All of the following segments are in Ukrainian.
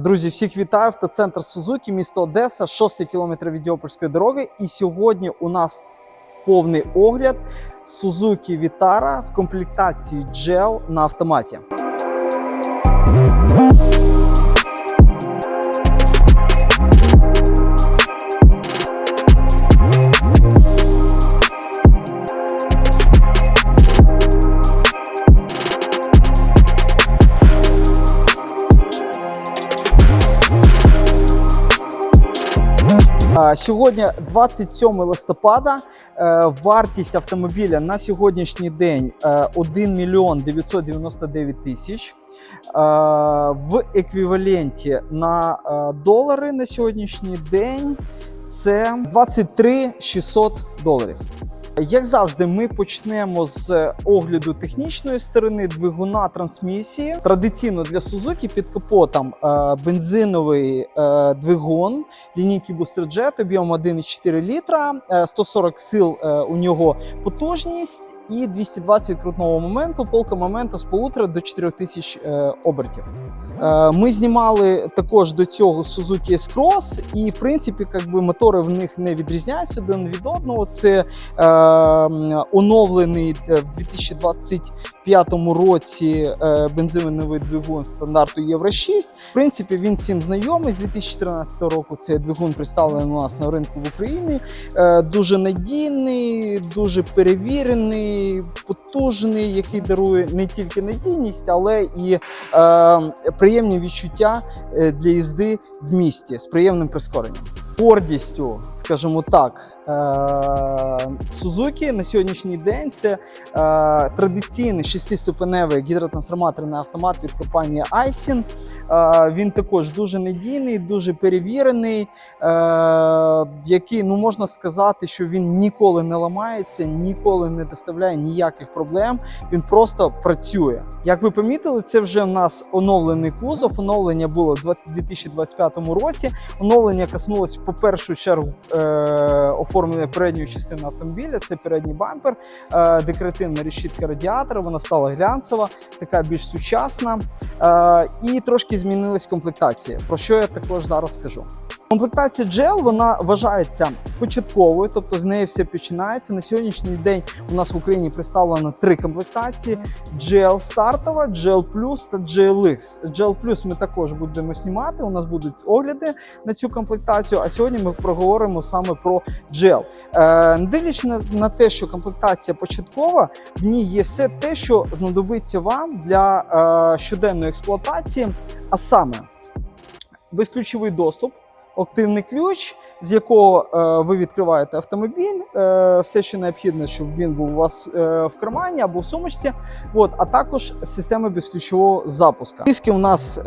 Друзі, всіх вітаю! Автоцентр Сузуки, місто Одеса, 6 кілометр від Діопольської дороги. І сьогодні у нас повний огляд Сузуки Вітара в комплектації GEL на автоматі. Сьогодні 27 листопада. Е, Вартість автомобіля на сьогоднішній день е, 1 мільйон 999 тисяч. Е, В еквіваленті на е, долари на сьогоднішній день це 23 600 доларів. Як завжди, ми почнемо з огляду технічної сторони двигуна трансмісії. Традиційно для Сузуки під капотом е, бензиновий е, двигун лінійки Booster Jet об'ємом 1,4 літра, е, 140 сил е, у нього потужність і 220 крутного моменту, полка моменту з 1,5 до 4000 е, обертів. Е, ми знімали також до цього Suzuki S-Cross, і в принципі, якби мотори в них не відрізняються один від одного. Це ем, е, оновлений в 2020 П'ятому році е, бензиновий двигун стандарту Євро 6. В принципі, він всім знайомий з 2013 року. Цей двигун представлений у нас на ринку в Україні. Е, дуже надійний, дуже перевірений, потужний, який дарує не тільки надійність, але і е, приємні відчуття для їзди в місті з приємним прискоренням. Гордістю, скажімо так. Suzuki на сьогоднішній день це е, традиційний шестиступеневий гідротрансформаторний автомат від компанії Aisin. Е, Він також дуже надійний, дуже перевірений, е, який ну можна сказати, що він ніколи не ламається, ніколи не доставляє ніяких проблем. Він просто працює. Як ви помітили, це вже в нас оновлений кузов. Оновлення було в 2025 році. Оновлення коснулось по першу чергу е, оформлення передньої частини автомобіля. Це передній бампер, е, декоративна решітка радіатора. Вона стала глянцева, така більш сучасна. Е, і трошки змінилась комплектація, про що я також зараз скажу. Комплектація GL вона вважається початковою, тобто з неї все починається. На сьогоднішній день у нас в Україні представлено три комплектації: GL стартова, GL Plus та GLX. GL Plus ми також будемо знімати. У нас будуть огляди на цю комплектацію. А сьогодні ми проговоримо саме про GL. Е, не дивлячись на, на те, що комплектація початкова, в ній є все те, що знадобиться вам для е, щоденної експлуатації, а саме безключовий доступ активний ключ, з якого е, ви відкриваєте автомобіль, е, все, що необхідно, щоб він був у вас е, в кармані або в сумочці. От, а також система безключового запуска. Диски у нас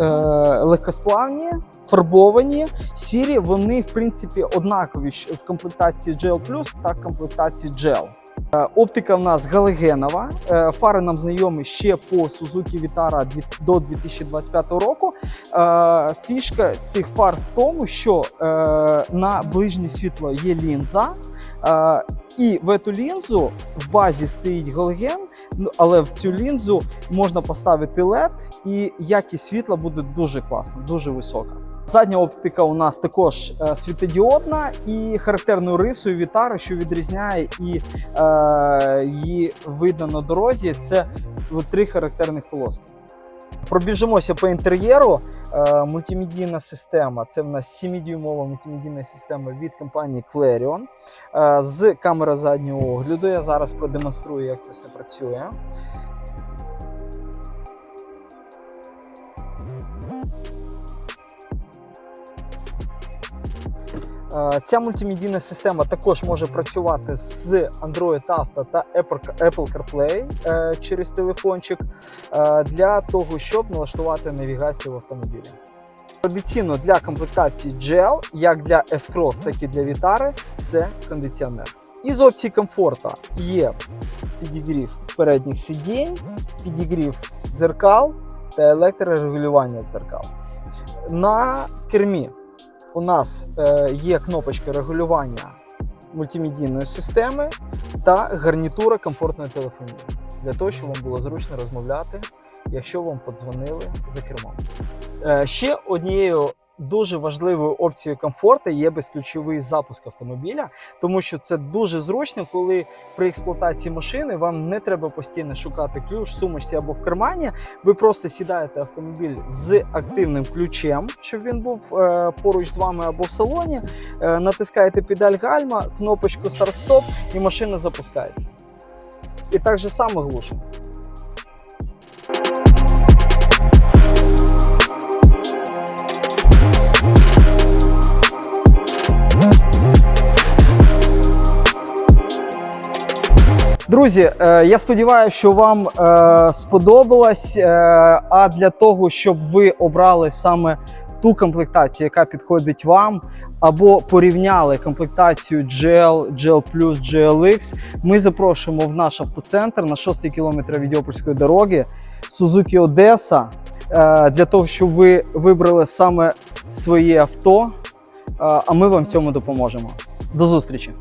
легкосплавні, фарбовані, сірі. Вони в принципі однакові в комплектації GL та комплектації GL. Е, Оптика в нас галогенова. Е, Фари нам знайомі ще по Suzuki Vitara до 2025 року. Е, Фішка цих фар в тому, що на ближнє світло є лінза, і в цю лінзу в базі стоїть галоген, ну, але в цю лінзу можна поставити LED, і якість світла буде дуже класна, дуже висока. Задня оптика у нас також е, світодіодна і характерною рисою Вітари, що відрізняє і е, її видно на дорозі, це три характерних полоски. Пробіжимося по інтер'єру. Е, мультимедійна система. Це в нас 7-дюймова мультимедійна система від компанії Clarion е, з камери заднього огляду. Я зараз продемонструю, як це все працює. Ця мультимедійна система також може працювати з Android Auto та Apple CarPlay е, через телефончик е, для того, щоб налаштувати навігацію в автомобілі. Традиційно для комплектації GL, як для S-Cross, так і для Vitara, це кондиціонер. Із опцій комфорту є підігрів передніх сидінь, підігрів дзеркал та електрорегулювання дзеркал. На кермі у нас е, є кнопочки регулювання мультимедійної системи та гарнітура комфортної телефонії для того, щоб вам було зручно розмовляти, якщо вам подзвонили за кермом. Е, Ще однією дуже важливою опцією комфорту є безключовий запуск автомобіля, тому що це дуже зручно, коли при експлуатації машини вам не треба постійно шукати ключ сумочці або в кармані. Ви просто сідаєте автомобіль з активним ключем, щоб він був е, поруч з вами або в салоні. Е, натискаєте педаль гальма, кнопочку старт-стоп, і машина запускається. І так же само глушимо. Друзі, е, я сподіваюся, що вам е, сподобалось. Е, а для того, щоб ви обрали саме ту комплектацію, яка підходить вам, або порівняли комплектацію GL, GL GLX, ми запрошуємо в наш автоцентр на 6 кілометр від Йопольської дороги Suzuki Одеса для того, щоб ви вибрали саме своє авто. А ми вам в цьому допоможемо. До зустрічі!